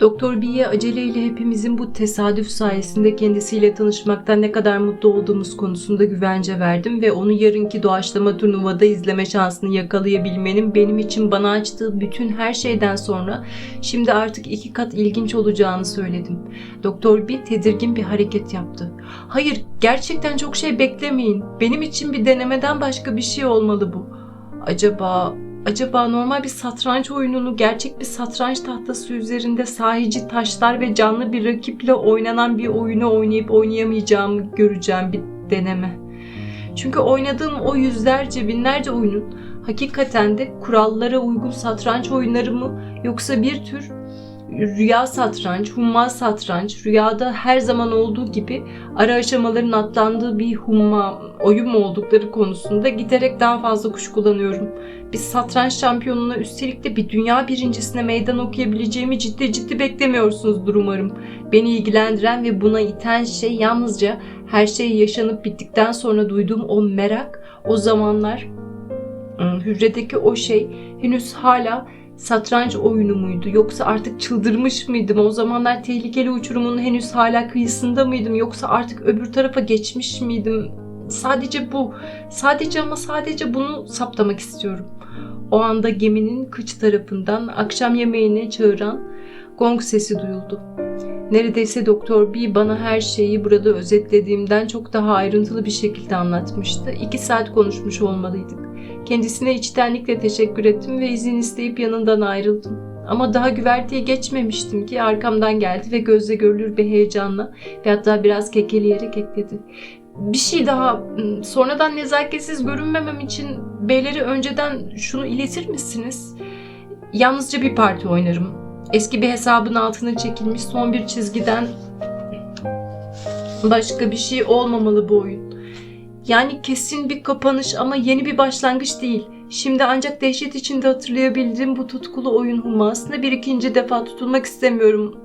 Doktor B'ye aceleyle hepimizin bu tesadüf sayesinde kendisiyle tanışmaktan ne kadar mutlu olduğumuz konusunda güvence verdim ve onu yarınki doğaçlama turnuvada izleme şansını yakalayabilmenin benim için bana açtığı bütün her şeyden sonra şimdi artık iki kat ilginç olacağını söyledim. Doktor B tedirgin bir hareket yaptı. Hayır, gerçekten çok şey beklemeyin. Benim için bir denemeden başka bir şey olmalı bu. Acaba Acaba normal bir satranç oyununu gerçek bir satranç tahtası üzerinde sahici taşlar ve canlı bir rakiple oynanan bir oyunu oynayıp oynayamayacağımı göreceğim bir deneme. Çünkü oynadığım o yüzlerce binlerce oyunun hakikaten de kurallara uygun satranç oyunları mı yoksa bir tür rüya satranç, humma satranç, rüyada her zaman olduğu gibi ara aşamaların atlandığı bir humma oyun mu oldukları konusunda giderek daha fazla kuşkulanıyorum. Bir satranç şampiyonuna üstelik de bir dünya birincisine meydan okuyabileceğimi ciddi ciddi beklemiyorsunuzdur umarım. Beni ilgilendiren ve buna iten şey yalnızca her şey yaşanıp bittikten sonra duyduğum o merak, o zamanlar ıı, hücredeki o şey henüz hala satranç oyunu muydu yoksa artık çıldırmış mıydım? O zamanlar tehlikeli uçurumun henüz hala kıyısında mıydım yoksa artık öbür tarafa geçmiş miydim? Sadece bu. Sadece ama sadece bunu saptamak istiyorum. O anda geminin kıç tarafından akşam yemeğine çağıran gong sesi duyuldu. Neredeyse Doktor B bana her şeyi burada özetlediğimden çok daha ayrıntılı bir şekilde anlatmıştı. İki saat konuşmuş olmalıydık. Kendisine içtenlikle teşekkür ettim ve izin isteyip yanından ayrıldım. Ama daha güverteye geçmemiştim ki arkamdan geldi ve gözle görülür bir heyecanla ve hatta biraz kekeleyerek ekledi. Bir şey daha, sonradan nezaketsiz görünmemem için beyleri önceden şunu iletir misiniz? Yalnızca bir parti oynarım. Eski bir hesabın altına çekilmiş son bir çizgiden başka bir şey olmamalı bu oyun. Yani kesin bir kapanış ama yeni bir başlangıç değil. Şimdi ancak dehşet içinde hatırlayabildiğim bu tutkulu oyun hummasına bir ikinci defa tutulmak istemiyorum.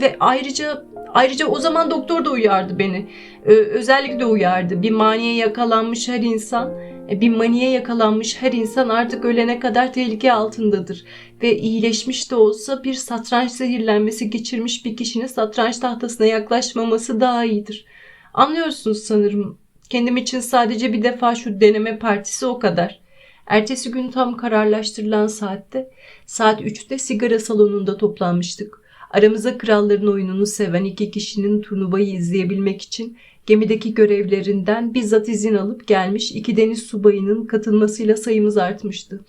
Ve ayrıca ayrıca o zaman doktor da uyardı beni. Ee, özellikle uyardı. Bir maniye yakalanmış her insan, e, bir maniye yakalanmış her insan artık ölene kadar tehlike altındadır. Ve iyileşmiş de olsa bir satranç zehirlenmesi geçirmiş bir kişinin satranç tahtasına yaklaşmaması daha iyidir. Anlıyorsunuz sanırım. Kendim için sadece bir defa şu deneme partisi o kadar. Ertesi gün tam kararlaştırılan saatte, saat 3'te sigara salonunda toplanmıştık. Aramıza kralların oyununu seven iki kişinin turnuvayı izleyebilmek için gemideki görevlerinden bizzat izin alıp gelmiş iki deniz subayının katılmasıyla sayımız artmıştı.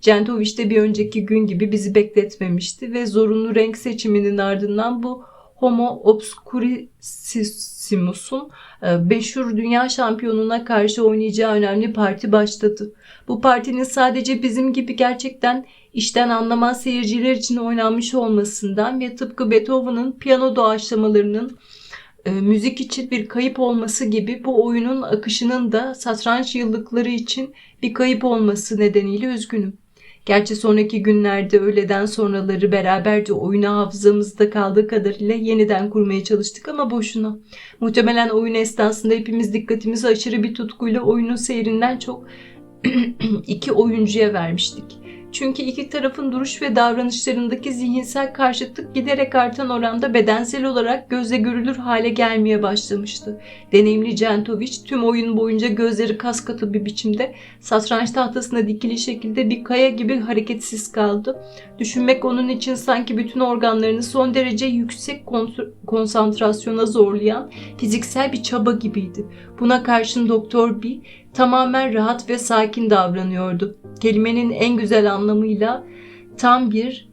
Centovic de bir önceki gün gibi bizi bekletmemişti ve zorunlu renk seçiminin ardından bu Homo Obscurissimus'un e, meşhur dünya şampiyonuna karşı oynayacağı önemli parti başladı. Bu partinin sadece bizim gibi gerçekten işten anlamaz seyirciler için oynanmış olmasından ve tıpkı Beethoven'ın piyano doğaçlamalarının e, müzik için bir kayıp olması gibi bu oyunun akışının da satranç yıllıkları için bir kayıp olması nedeniyle üzgünüm. Gerçi sonraki günlerde öğleden sonraları beraberce oyunu hafızamızda kaldığı kadarıyla yeniden kurmaya çalıştık ama boşuna. Muhtemelen oyun esnasında hepimiz dikkatimizi aşırı bir tutkuyla oyunun seyrinden çok iki oyuncuya vermiştik. Çünkü iki tarafın duruş ve davranışlarındaki zihinsel karşıtlık giderek artan oranda bedensel olarak gözle görülür hale gelmeye başlamıştı. Deneyimli Centovic tüm oyun boyunca gözleri kas katı bir biçimde satranç tahtasına dikili şekilde bir kaya gibi hareketsiz kaldı. Düşünmek onun için sanki bütün organlarını son derece yüksek konsantrasyona zorlayan fiziksel bir çaba gibiydi. Buna karşın Doktor B tamamen rahat ve sakin davranıyordu. Kelimenin en güzel anlamıyla tam bir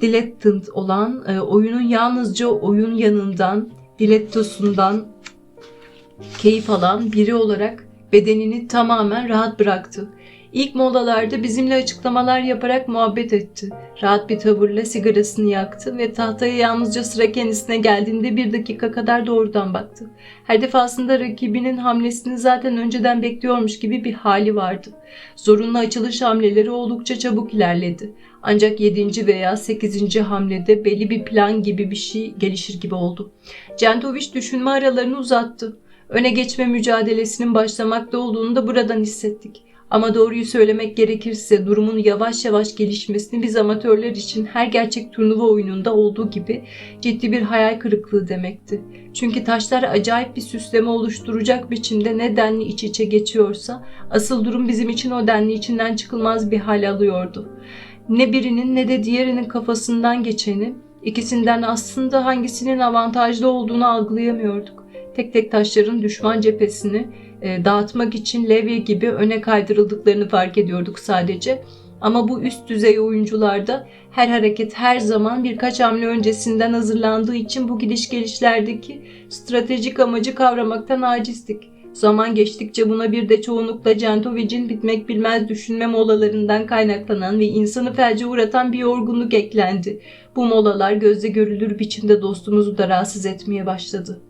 dilettant olan, e, oyunun yalnızca oyun yanından, dilettosundan keyif alan biri olarak bedenini tamamen rahat bıraktı. İlk molalarda bizimle açıklamalar yaparak muhabbet etti. Rahat bir tavırla sigarasını yaktı ve tahtaya yalnızca sıra kendisine geldiğinde bir dakika kadar doğrudan baktı. Her defasında rakibinin hamlesini zaten önceden bekliyormuş gibi bir hali vardı. Zorunlu açılış hamleleri oldukça çabuk ilerledi. Ancak 7. veya 8. hamlede belli bir plan gibi bir şey gelişir gibi oldu. Centovic düşünme aralarını uzattı. Öne geçme mücadelesinin başlamakta olduğunu da buradan hissettik. Ama doğruyu söylemek gerekirse durumun yavaş yavaş gelişmesini biz amatörler için her gerçek turnuva oyununda olduğu gibi ciddi bir hayal kırıklığı demekti. Çünkü taşlar acayip bir süsleme oluşturacak biçimde ne denli iç içe geçiyorsa asıl durum bizim için o denli içinden çıkılmaz bir hal alıyordu. Ne birinin ne de diğerinin kafasından geçeni, ikisinden aslında hangisinin avantajlı olduğunu algılayamıyorduk. Tek tek taşların düşman cephesini e, dağıtmak için levye gibi öne kaydırıldıklarını fark ediyorduk sadece. Ama bu üst düzey oyuncularda her hareket her zaman birkaç hamle öncesinden hazırlandığı için bu gidiş gelişlerdeki stratejik amacı kavramaktan acizdik. Zaman geçtikçe buna bir de çoğunlukla Centovic'in bitmek bilmez düşünme molalarından kaynaklanan ve insanı felce uğratan bir yorgunluk eklendi. Bu molalar gözle görülür biçimde dostumuzu da rahatsız etmeye başladı.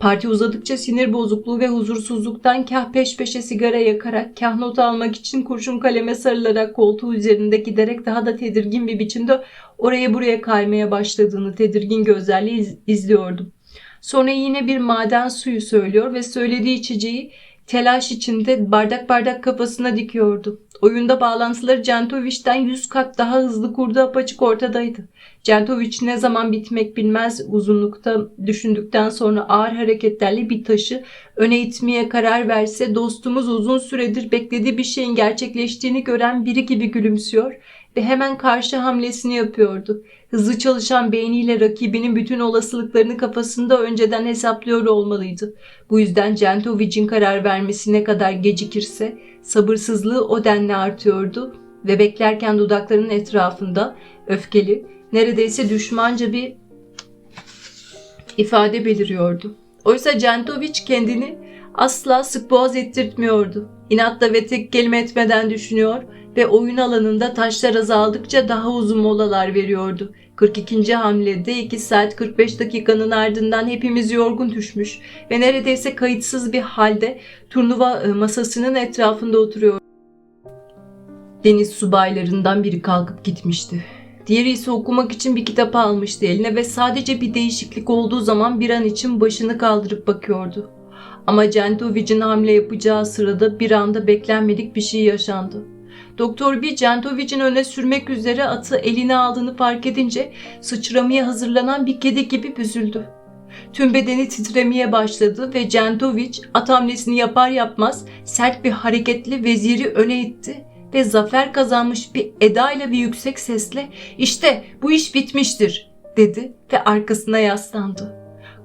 Parti uzadıkça sinir bozukluğu ve huzursuzluktan kah peş peşe sigara yakarak, kah not almak için kurşun kaleme sarılarak koltuğu üzerinde giderek daha da tedirgin bir biçimde oraya buraya kaymaya başladığını tedirgin gözlerle iz- izliyordum. Sonra yine bir maden suyu söylüyor ve söylediği içeceği telaş içinde bardak bardak kafasına dikiyordu. Oyunda bağlantıları Centovic'ten yüz kat daha hızlı kurdu apaçık ortadaydı. Centovic ne zaman bitmek bilmez uzunlukta düşündükten sonra ağır hareketlerle bir taşı öne itmeye karar verse dostumuz uzun süredir beklediği bir şeyin gerçekleştiğini gören biri gibi gülümsüyor ve hemen karşı hamlesini yapıyordu. Hızlı çalışan beyniyle rakibinin bütün olasılıklarını kafasında önceden hesaplıyor olmalıydı. Bu yüzden Centovic'in karar vermesi ne kadar gecikirse sabırsızlığı o denli artıyordu ve beklerken dudaklarının etrafında öfkeli, neredeyse düşmanca bir ifade beliriyordu. Oysa Centovic kendini asla sık boğaz ettirtmiyordu. İnatla ve tek kelime etmeden düşünüyor ve oyun alanında taşlar azaldıkça daha uzun molalar veriyordu. 42. hamlede 2 saat 45 dakikanın ardından hepimiz yorgun düşmüş ve neredeyse kayıtsız bir halde turnuva e, masasının etrafında oturuyor. Deniz subaylarından biri kalkıp gitmişti. Diğeri ise okumak için bir kitap almıştı eline ve sadece bir değişiklik olduğu zaman bir an için başını kaldırıp bakıyordu. Ama Centovic'in hamle yapacağı sırada bir anda beklenmedik bir şey yaşandı. Doktor B. Centovic'in öne sürmek üzere atı eline aldığını fark edince sıçramaya hazırlanan bir kedi gibi büzüldü. Tüm bedeni titremeye başladı ve Centovic at hamlesini yapar yapmaz sert bir hareketle veziri öne itti ve zafer kazanmış bir edayla ve yüksek sesle işte bu iş bitmiştir dedi ve arkasına yaslandı.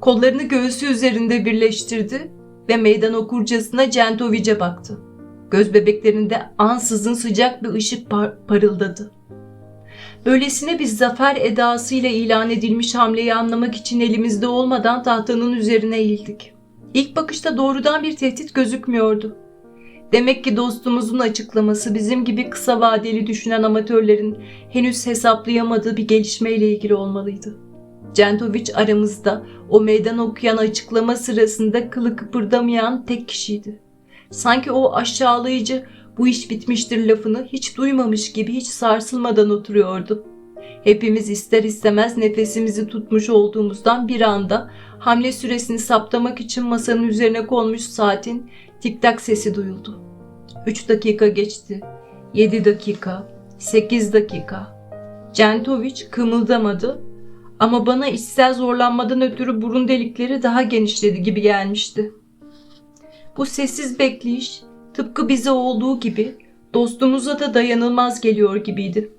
Kollarını göğsü üzerinde birleştirdi ve meydan okurcasına Centovic'e baktı. Göz bebeklerinde ansızın sıcak bir ışık par- parıldadı. Böylesine bir zafer edasıyla ilan edilmiş hamleyi anlamak için elimizde olmadan tahtanın üzerine eğildik. İlk bakışta doğrudan bir tehdit gözükmüyordu. Demek ki dostumuzun açıklaması bizim gibi kısa vadeli düşünen amatörlerin henüz hesaplayamadığı bir gelişmeyle ilgili olmalıydı. Centovic aramızda o meydan okuyan açıklama sırasında kılı kıpırdamayan tek kişiydi. Sanki o aşağılayıcı bu iş bitmiştir lafını hiç duymamış gibi hiç sarsılmadan oturuyordu. Hepimiz ister istemez nefesimizi tutmuş olduğumuzdan bir anda hamle süresini saptamak için masanın üzerine konmuş saatin tik tak sesi duyuldu. 3 dakika geçti. 7 dakika. 8 dakika. Centovic kımıldamadı ama bana içsel zorlanmadan ötürü burun delikleri daha genişledi gibi gelmişti. Bu sessiz bekleyiş tıpkı bize olduğu gibi dostumuza da dayanılmaz geliyor gibiydi.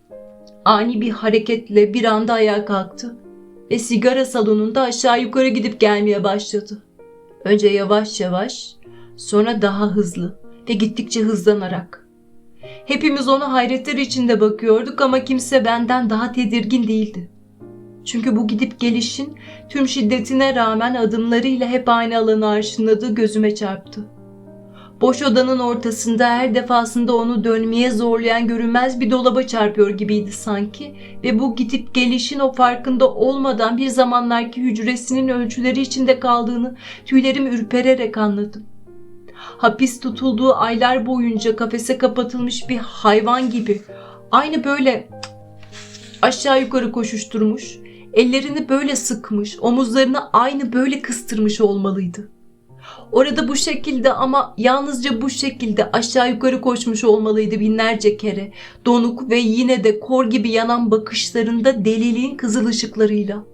Ani bir hareketle bir anda ayağa kalktı ve sigara salonunda aşağı yukarı gidip gelmeye başladı. Önce yavaş yavaş, sonra daha hızlı ve gittikçe hızlanarak. Hepimiz ona hayretler içinde bakıyorduk ama kimse benden daha tedirgin değildi. Çünkü bu gidip gelişin tüm şiddetine rağmen adımlarıyla hep aynı alanı arşınladığı gözüme çarptı. Boş odanın ortasında her defasında onu dönmeye zorlayan görünmez bir dolaba çarpıyor gibiydi sanki ve bu gidip gelişin o farkında olmadan bir zamanlarki hücresinin ölçüleri içinde kaldığını tüylerim ürpererek anladım. Hapis tutulduğu aylar boyunca kafese kapatılmış bir hayvan gibi aynı böyle aşağı yukarı koşuşturmuş, ellerini böyle sıkmış, omuzlarını aynı böyle kıstırmış olmalıydı. Orada bu şekilde ama yalnızca bu şekilde aşağı yukarı koşmuş olmalıydı binlerce kere. Donuk ve yine de kor gibi yanan bakışlarında deliliğin kızıl ışıklarıyla.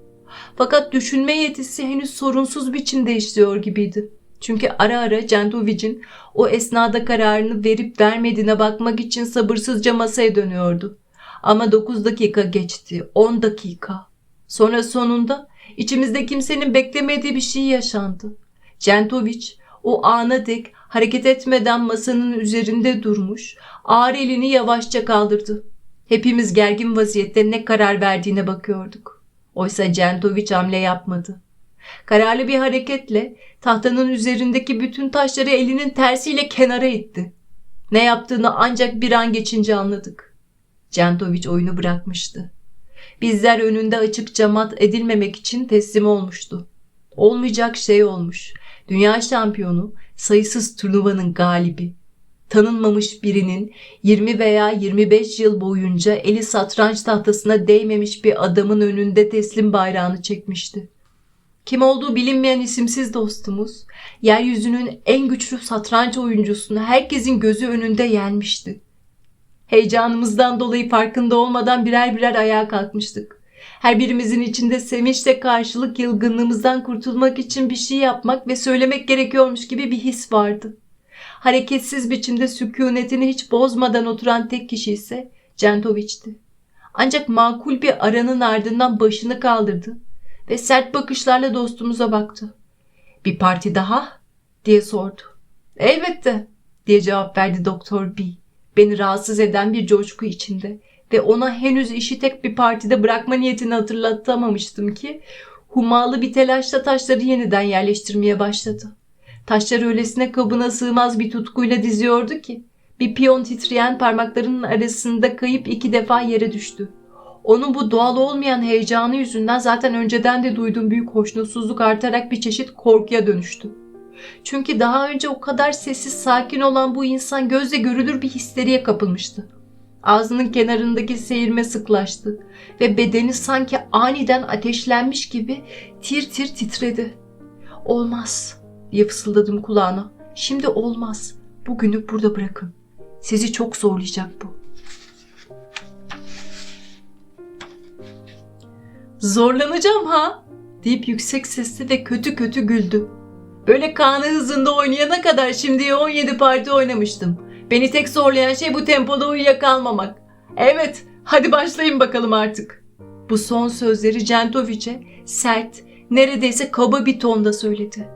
Fakat düşünme yetisi henüz sorunsuz biçimde işliyor gibiydi. Çünkü ara ara Centovic'in o esnada kararını verip vermediğine bakmak için sabırsızca masaya dönüyordu. Ama 9 dakika geçti, 10 dakika. Sonra sonunda içimizde kimsenin beklemediği bir şey yaşandı. Centovic o ana dek hareket etmeden masanın üzerinde durmuş, ağır elini yavaşça kaldırdı. Hepimiz gergin vaziyette ne karar verdiğine bakıyorduk. Oysa Centovic hamle yapmadı. Kararlı bir hareketle tahtanın üzerindeki bütün taşları elinin tersiyle kenara itti. Ne yaptığını ancak bir an geçince anladık. Centovic oyunu bırakmıştı. Bizler önünde açıkça mat edilmemek için teslim olmuştu. Olmayacak şey olmuş. Dünya şampiyonu, sayısız turnuvanın galibi. Tanınmamış birinin 20 veya 25 yıl boyunca eli satranç tahtasına değmemiş bir adamın önünde teslim bayrağını çekmişti. Kim olduğu bilinmeyen isimsiz dostumuz, yeryüzünün en güçlü satranç oyuncusunu herkesin gözü önünde yenmişti. Heyecanımızdan dolayı farkında olmadan birer birer ayağa kalkmıştık. Her birimizin içinde sevinçle karşılık yılgınlığımızdan kurtulmak için bir şey yapmak ve söylemek gerekiyormuş gibi bir his vardı. Hareketsiz biçimde sükunetini hiç bozmadan oturan tek kişi ise Centoviç'ti. Ancak makul bir aranın ardından başını kaldırdı ve sert bakışlarla dostumuza baktı. Bir parti daha? diye sordu. Elbette diye cevap verdi Doktor B. Beni rahatsız eden bir coşku içinde ve ona henüz işi tek bir partide bırakma niyetini hatırlatamamıştım ki humalı bir telaşla taşları yeniden yerleştirmeye başladı. Taşları öylesine kabına sığmaz bir tutkuyla diziyordu ki bir piyon titreyen parmaklarının arasında kayıp iki defa yere düştü. Onun bu doğal olmayan heyecanı yüzünden zaten önceden de duyduğum büyük hoşnutsuzluk artarak bir çeşit korkuya dönüştü. Çünkü daha önce o kadar sessiz sakin olan bu insan gözle görülür bir histeriye kapılmıştı. Ağzının kenarındaki seyirme sıklaştı ve bedeni sanki aniden ateşlenmiş gibi tir tir titredi. Olmaz diye fısıldadım kulağına. Şimdi olmaz. Bugünü burada bırakın. Sizi çok zorlayacak bu. Zorlanacağım ha deyip yüksek sesli ve kötü kötü güldü. Böyle kanı hızında oynayana kadar şimdiye 17 parti oynamıştım. Beni tek zorlayan şey bu tempoda uyuyakalmamak. Evet, hadi başlayın bakalım artık. Bu son sözleri Centovic'e sert, neredeyse kaba bir tonda söyledi.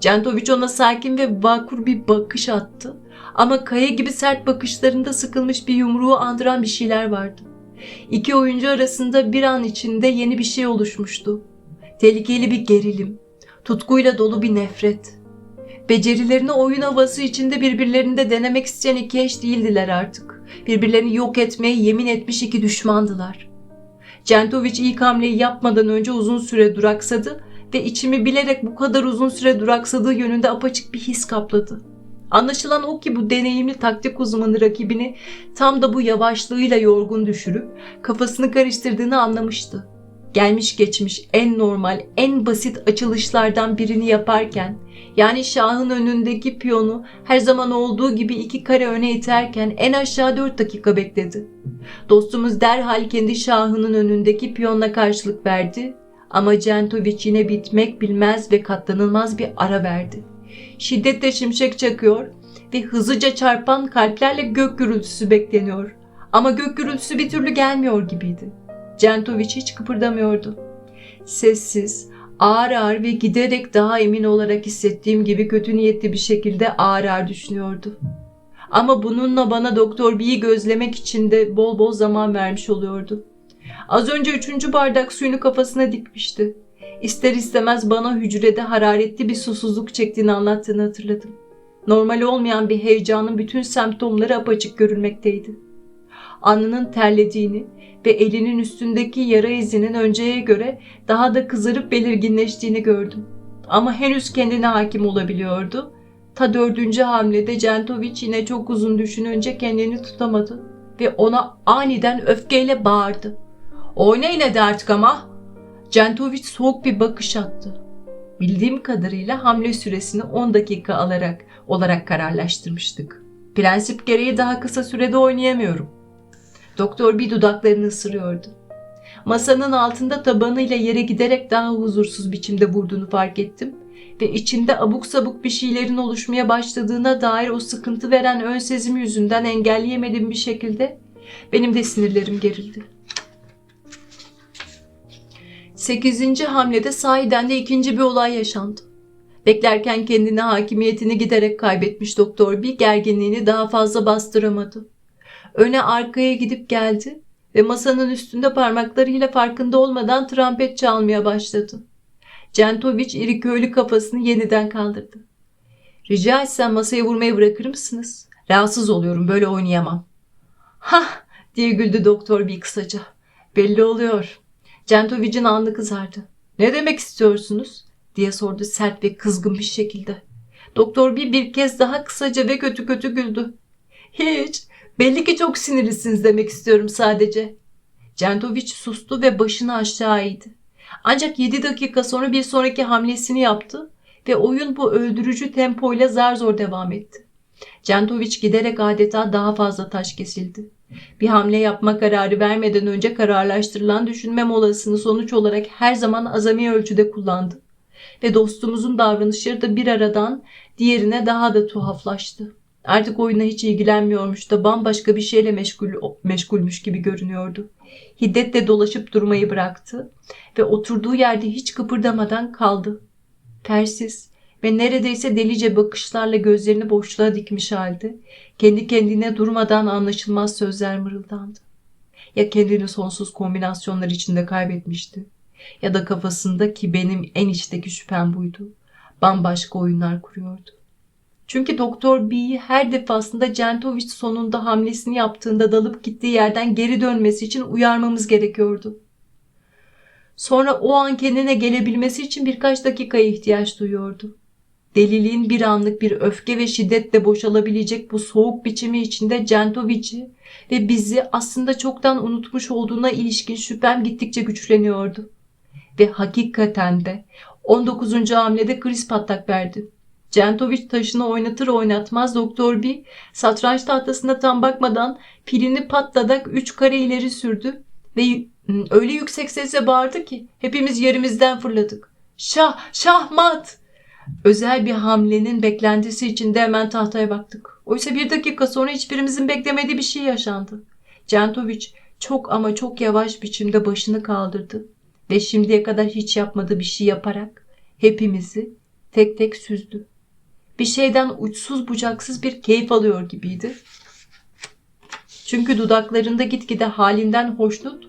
Centovic ona sakin ve vakur bir bakış attı. Ama kaya gibi sert bakışlarında sıkılmış bir yumruğu andıran bir şeyler vardı. İki oyuncu arasında bir an içinde yeni bir şey oluşmuştu. Tehlikeli bir gerilim, tutkuyla dolu bir nefret. Becerilerini oyun havası içinde birbirlerinde denemek isteyen iki eş değildiler artık. Birbirlerini yok etmeye yemin etmiş iki düşmandılar. Centovic ilk hamleyi yapmadan önce uzun süre duraksadı ve içimi bilerek bu kadar uzun süre duraksadığı yönünde apaçık bir his kapladı. Anlaşılan o ki bu deneyimli taktik uzmanı rakibini tam da bu yavaşlığıyla yorgun düşürüp kafasını karıştırdığını anlamıştı. Gelmiş geçmiş en normal, en basit açılışlardan birini yaparken, yani şahın önündeki piyonu her zaman olduğu gibi iki kare öne iterken en aşağı dört dakika bekledi. Dostumuz derhal kendi şahının önündeki piyonla karşılık verdi ama Centovic yine bitmek bilmez ve katlanılmaz bir ara verdi. Şiddetle şimşek çakıyor ve hızlıca çarpan kalplerle gök gürültüsü bekleniyor. Ama gök gürültüsü bir türlü gelmiyor gibiydi. Centovic hiç kıpırdamıyordu. Sessiz, ağır ağır ve giderek daha emin olarak hissettiğim gibi kötü niyetli bir şekilde ağır ağır düşünüyordu. Ama bununla bana Doktor B'yi gözlemek için de bol bol zaman vermiş oluyordu. Az önce üçüncü bardak suyunu kafasına dikmişti. İster istemez bana hücrede hararetli bir susuzluk çektiğini anlattığını hatırladım. Normal olmayan bir heyecanın bütün semptomları apaçık görülmekteydi. Alnının terlediğini ve elinin üstündeki yara izinin önceye göre daha da kızarıp belirginleştiğini gördüm. Ama henüz kendine hakim olabiliyordu. Ta dördüncü hamlede Centovic yine çok uzun düşününce kendini tutamadı ve ona aniden öfkeyle bağırdı. Oynayın hadi artık ama. Centovic soğuk bir bakış attı. Bildiğim kadarıyla hamle süresini 10 dakika alarak olarak kararlaştırmıştık. Prensip gereği daha kısa sürede oynayamıyorum. Doktor bir dudaklarını ısırıyordu. Masanın altında tabanıyla yere giderek daha huzursuz biçimde vurduğunu fark ettim ve içinde abuk sabuk bir şeylerin oluşmaya başladığına dair o sıkıntı veren ön sezim yüzünden engelleyemediğim bir şekilde benim de sinirlerim gerildi. Sekizinci hamlede sahiden de ikinci bir olay yaşandı. Beklerken kendine hakimiyetini giderek kaybetmiş doktor bir gerginliğini daha fazla bastıramadı. Öne arkaya gidip geldi ve masanın üstünde parmaklarıyla farkında olmadan trompet çalmaya başladı. Centovic iri köylü kafasını yeniden kaldırdı. Rica etsem masaya vurmayı bırakır mısınız? Rahatsız oluyorum böyle oynayamam. Hah diye güldü doktor bir kısaca. Belli oluyor. Centovic'in alnı kızardı. Ne demek istiyorsunuz? diye sordu sert ve kızgın bir şekilde. Doktor bir bir kez daha kısaca ve kötü kötü güldü. Hiç. Belli ki çok sinirlisiniz demek istiyorum sadece. Centovic sustu ve başını aşağı eğdi. Ancak 7 dakika sonra bir sonraki hamlesini yaptı ve oyun bu öldürücü tempoyla zar zor devam etti. Centovic giderek adeta daha fazla taş kesildi. Bir hamle yapma kararı vermeden önce kararlaştırılan düşünme molasını sonuç olarak her zaman azami ölçüde kullandı. Ve dostumuzun davranışları da bir aradan diğerine daha da tuhaflaştı. Artık oyuna hiç ilgilenmiyormuş da bambaşka bir şeyle meşgul, meşgulmüş gibi görünüyordu. Hiddetle dolaşıp durmayı bıraktı ve oturduğu yerde hiç kıpırdamadan kaldı. Tersiz ve neredeyse delice bakışlarla gözlerini boşluğa dikmiş halde kendi kendine durmadan anlaşılmaz sözler mırıldandı. Ya kendini sonsuz kombinasyonlar içinde kaybetmişti ya da kafasında ki benim en içteki şüphem buydu. Bambaşka oyunlar kuruyordu. Çünkü Doktor B'yi her defasında Centovic sonunda hamlesini yaptığında dalıp gittiği yerden geri dönmesi için uyarmamız gerekiyordu. Sonra o an kendine gelebilmesi için birkaç dakikaya ihtiyaç duyuyordu. Deliliğin bir anlık bir öfke ve şiddetle boşalabilecek bu soğuk biçimi içinde Centovic'i ve bizi aslında çoktan unutmuş olduğuna ilişkin şüphem gittikçe güçleniyordu. Ve hakikaten de 19. hamlede kriz patlak verdi. Centovic taşını oynatır oynatmaz Doktor B satranç tahtasına tam bakmadan pilini patladak üç kare ileri sürdü ve öyle yüksek sesle bağırdı ki hepimiz yerimizden fırladık. Şah, şahmat! Özel bir hamlenin beklentisi içinde hemen tahtaya baktık. Oysa bir dakika sonra hiçbirimizin beklemediği bir şey yaşandı. Centovic çok ama çok yavaş biçimde başını kaldırdı ve şimdiye kadar hiç yapmadığı bir şey yaparak hepimizi tek tek süzdü. Bir şeyden uçsuz bucaksız bir keyif alıyor gibiydi. Çünkü dudaklarında gitgide halinden hoşnut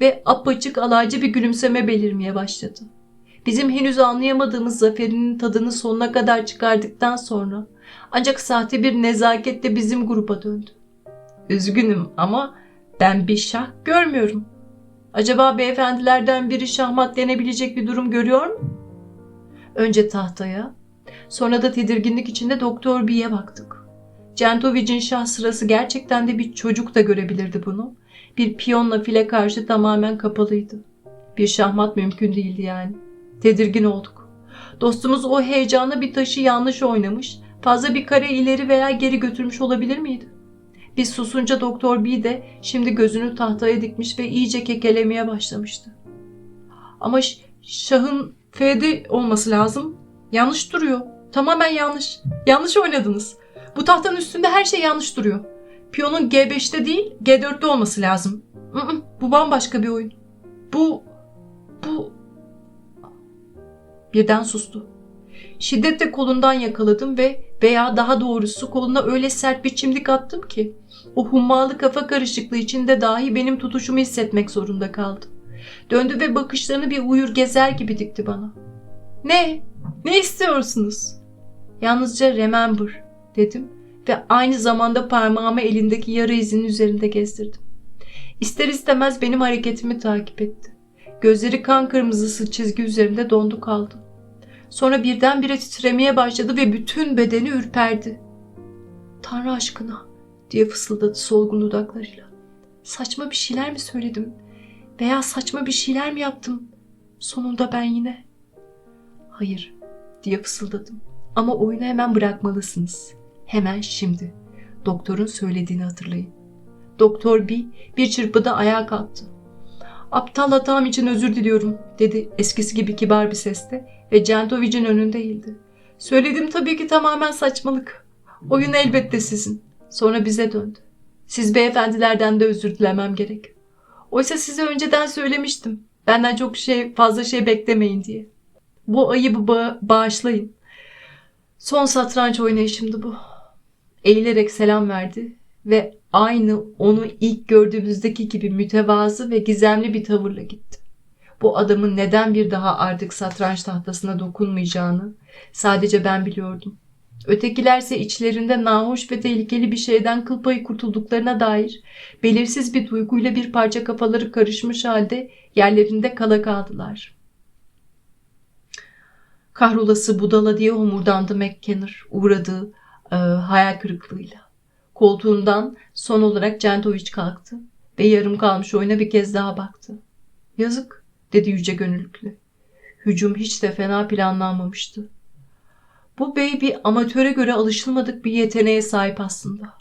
ve apaçık alaycı bir gülümseme belirmeye başladı. Bizim henüz anlayamadığımız zaferinin tadını sonuna kadar çıkardıktan sonra ancak sahte bir nezaketle bizim gruba döndü. Üzgünüm ama ben bir şah görmüyorum. Acaba beyefendilerden biri şahmat denebilecek bir durum görüyor mu? Önce tahtaya, sonra da tedirginlik içinde Doktor B'ye baktık. Centovic'in şah sırası gerçekten de bir çocuk da görebilirdi bunu. Bir piyonla file karşı tamamen kapalıydı. Bir şahmat mümkün değildi yani. Tedirgin olduk. Dostumuz o heyecanla bir taşı yanlış oynamış, fazla bir kare ileri veya geri götürmüş olabilir miydi? Biz susunca Doktor B de şimdi gözünü tahtaya dikmiş ve iyice kekelemeye başlamıştı. Ama şahın F'de olması lazım. Yanlış duruyor. Tamamen yanlış. Yanlış oynadınız. Bu tahtanın üstünde her şey yanlış duruyor. Piyonun G5'te değil G4'te olması lazım. bu bambaşka bir oyun. Bu... Bu... Birden sustu. Şiddetle kolundan yakaladım ve veya daha doğrusu koluna öyle sert bir çimdik attım ki o hummalı kafa karışıklığı içinde dahi benim tutuşumu hissetmek zorunda kaldı. Döndü ve bakışlarını bir uyur gezer gibi dikti bana. Ne? Ne istiyorsunuz? Yalnızca remember dedim ve aynı zamanda parmağımı elindeki yara izinin üzerinde gezdirdim. İster istemez benim hareketimi takip etti. Gözleri kan kırmızısı çizgi üzerinde dondu kaldı. Sonra birdenbire titremeye başladı ve bütün bedeni ürperdi. Tanrı aşkına diye fısıldadı solgun dudaklarıyla. Saçma bir şeyler mi söyledim? Veya saçma bir şeyler mi yaptım? Sonunda ben yine. Hayır, diye fısıldadım. Ama oyunu hemen bırakmalısınız. Hemen şimdi. Doktorun söylediğini hatırlayın. Doktor B bir çırpıda ayağa kalktı. Aptal hatam için özür diliyorum dedi eskisi gibi kibar bir sesle ve Centovic'in önünde eğildi. Söyledim tabii ki tamamen saçmalık. Oyun elbette sizin. Sonra bize döndü. Siz beyefendilerden de özür dilemem gerek. Oysa size önceden söylemiştim. Benden çok şey fazla şey beklemeyin diye. Bu ayıbı ba- bağışlayın. Son satranç oynayışımdı bu. Eğilerek selam verdi ve aynı onu ilk gördüğümüzdeki gibi mütevazı ve gizemli bir tavırla gitti. Bu adamın neden bir daha artık satranç tahtasına dokunmayacağını sadece ben biliyordum. Ötekilerse içlerinde nahoş ve tehlikeli bir şeyden kıl payı kurtulduklarına dair belirsiz bir duyguyla bir parça kafaları karışmış halde yerlerinde kala kaldılar. Kahrolası budala diye homurdandı McKenna uğradığı e, hayal kırıklığıyla. Koltuğundan son olarak Centovic kalktı ve yarım kalmış oyuna bir kez daha baktı. Yazık dedi yüce gönüllükle. Hücum hiç de fena planlanmamıştı. Bu bey bir amatöre göre alışılmadık bir yeteneğe sahip aslında.